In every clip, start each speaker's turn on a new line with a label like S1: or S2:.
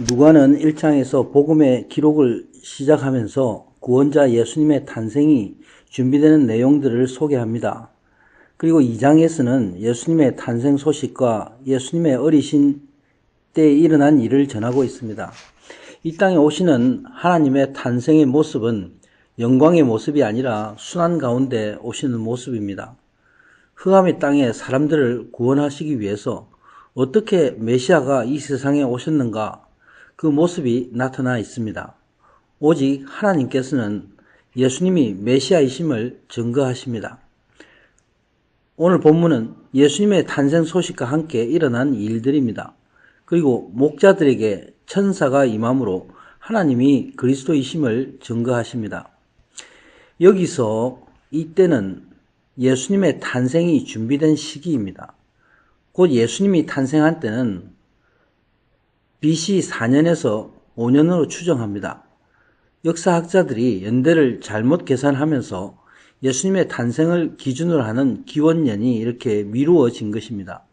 S1: 누가는 1장에서 복음의 기록을 시작하면서 구원자 예수님의 탄생이 준비되는 내용들을 소개합니다. 그리고 2장에서는 예수님의 탄생 소식과 예수님의 어리신 때에 일어난 일을 전하고 있습니다. 이 땅에 오시는 하나님의 탄생의 모습은 영광의 모습이 아니라 순환 가운데 오시는 모습입니다. 흑암의 땅에 사람들을 구원하시기 위해서 어떻게 메시아가 이 세상에 오셨는가 그 모습이 나타나 있습니다. 오직 하나님께서는 예수님이 메시아이심을 증거하십니다. 오늘 본문은 예수님의 탄생 소식과 함께 일어난 일들입니다. 그리고 목자들에게 천사가 임함으로 하나님이 그리스도이심을 증거하십니다. 여기서 이때는 예수님의 탄생이 준비된 시기입니다. 곧 예수님이 탄생한 때는 BC 4년에서 5년으로 추정합니다. 역사학자들이 연대를 잘못 계산하면서 예수님의 탄생을 기준으로 하는 기원년이 이렇게 미루어진 것입니다.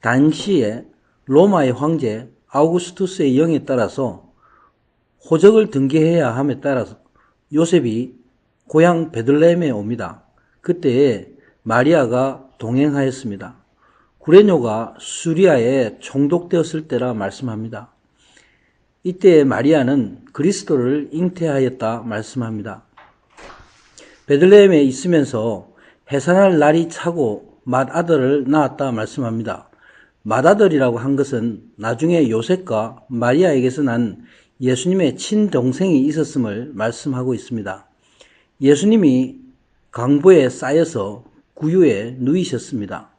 S1: 당시에 로마의 황제 아우구스투스의 영에 따라서 호적을 등기해야 함에 따라서 요셉이 고향 베들레헴에 옵니다. 그때에 마리아가 동행하였습니다. 구레뇨가 수리아에 총독되었을 때라 말씀합니다. 이때 마리아는 그리스도를 잉태하였다 말씀합니다. 베들레헴에 있으면서 해산할 날이 차고 맏아들을 낳았다 말씀합니다. 맏아들이라고 한 것은 나중에 요셉과 마리아에게서 난 예수님의 친동생이 있었음을 말씀하고 있습니다. 예수님이 강보에 쌓여서 구유에 누이셨습니다.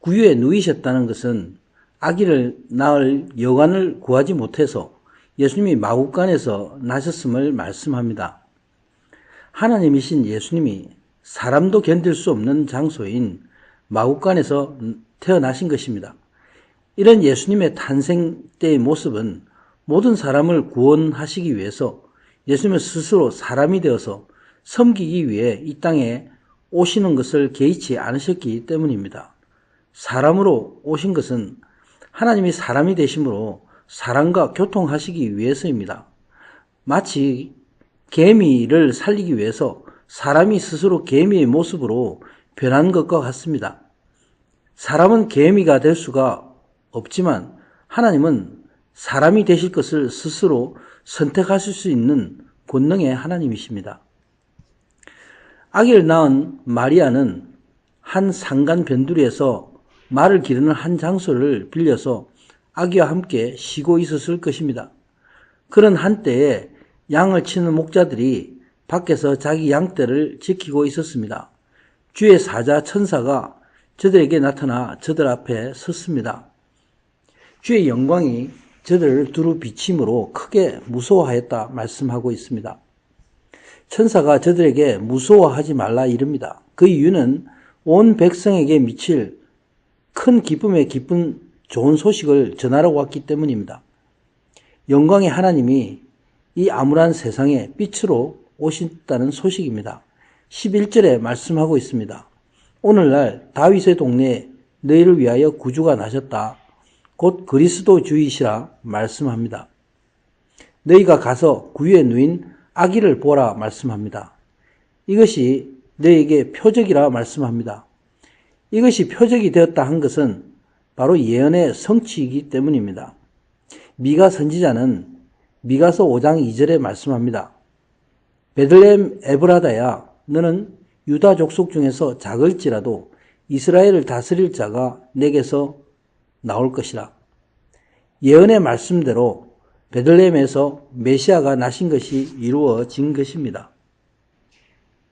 S1: 구유에 누이셨다는 것은 아기를 낳을 여관을 구하지 못해서 예수님이 마국간에서 나셨음을 말씀합니다. 하나님이신 예수님이 사람도 견딜 수 없는 장소인 마국간에서 태어나신 것입니다. 이런 예수님의 탄생 때의 모습은 모든 사람을 구원하시기 위해서 예수님은 스스로 사람이 되어서 섬기기 위해 이 땅에 오시는 것을 개의치 않으셨기 때문입니다. 사람으로 오신 것은 하나님이 사람이 되심으로 사람과 교통하시기 위해서입니다. 마치 개미를 살리기 위해서 사람이 스스로 개미의 모습으로 변한 것과 같습니다. 사람은 개미가 될 수가 없지만 하나님은 사람이 되실 것을 스스로 선택하실 수 있는 권능의 하나님이십니다. 아기를 낳은 마리아는 한 상간 변두리에서 말을 기르는 한 장소를 빌려서 아기와 함께 쉬고 있었을 것입니다. 그런 한때에 양을 치는 목자들이 밖에서 자기 양떼를 지키고 있었습니다. 주의 사자 천사가 저들에게 나타나 저들 앞에 섰습니다. 주의 영광이 저들을 두루 비침으로 크게 무서워하였다 말씀하고 있습니다. 천사가 저들에게 무서워하지 말라 이릅니다. 그 이유는 온 백성에게 미칠 큰 기쁨의 기쁜 좋은 소식을 전하러 왔기 때문입니다. 영광의 하나님이 이 암울한 세상에 빛으로 오신다는 소식입니다. 11절에 말씀하고 있습니다. 오늘날 다윗의 동네에 너희를 위하여 구주가 나셨다. 곧 그리스도 주이시라 말씀합니다. 너희가 가서 구유에 누인 아기를 보라 말씀합니다. 이것이 너에게 표적이라 말씀합니다. 이것이 표적이 되었다 한 것은 바로 예언의 성취이기 때문입니다. 미가 선지자는 미가서 5장 2절에 말씀합니다. 베들레헴 에브라다야 너는 유다 족속 중에서 작을지라도 이스라엘을 다스릴 자가 내게서 나올 것이라. 예언의 말씀대로 베들레헴에서 메시아가 나신 것이 이루어진 것입니다.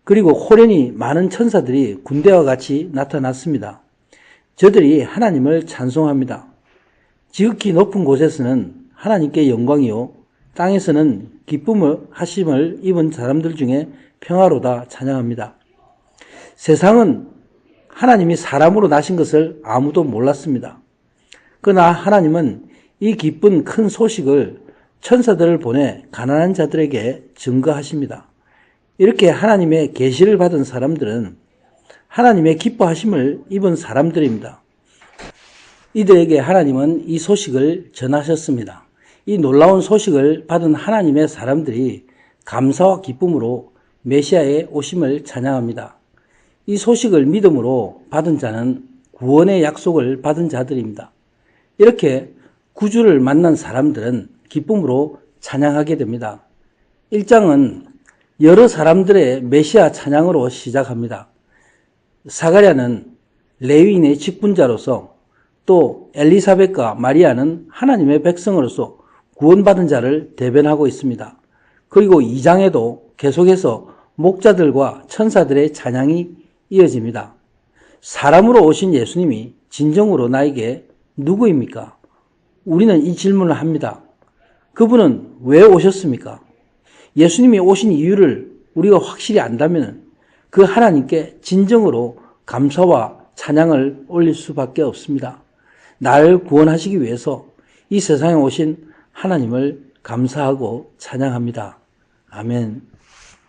S1: 그리고 호련히 많은 천사들이 군대와 같이 나타났습니다. 저들이 하나님을 찬송합니다. 지극히 높은 곳에서는 하나님께 영광이요 땅에서는 기쁨을 하심을 입은 사람들 중에 평화로다 찬양합니다. 세상은 하나님이 사람으로 나신 것을 아무도 몰랐습니다. 그러나 하나님은 이 기쁜 큰 소식을 천사들을 보내 가난한 자들에게 증거하십니다. 이렇게 하나님의 계시를 받은 사람들은 하나님의 기뻐하심을 입은 사람들입니다. 이들에게 하나님은 이 소식을 전하셨습니다. 이 놀라운 소식을 받은 하나님의 사람들이 감사와 기쁨으로 메시아의 오심을 찬양합니다. 이 소식을 믿음으로 받은 자는 구원의 약속을 받은 자들입니다. 이렇게 구주를 만난 사람들은 기쁨으로 찬양하게 됩니다. 1장은 여러 사람들의 메시아 찬양으로 시작합니다. 사가랴는 레위인의 직분자로서 또 엘리사벳과 마리아는 하나님의 백성으로서 구원받은 자를 대변하고 있습니다. 그리고 2장에도 계속해서 목자들과 천사들의 찬양이 이어집니다. 사람으로 오신 예수님이 진정으로 나에게 누구입니까? 우리는 이 질문을 합니다. 그분은 왜 오셨습니까? 예수님이 오신 이유를 우리가 확실히 안다면 그 하나님께 진정으로 감사와 찬양을 올릴 수밖에 없습니다. 나를 구원하시기 위해서 이 세상에 오신 하나님을 감사하고 찬양합니다. 아멘.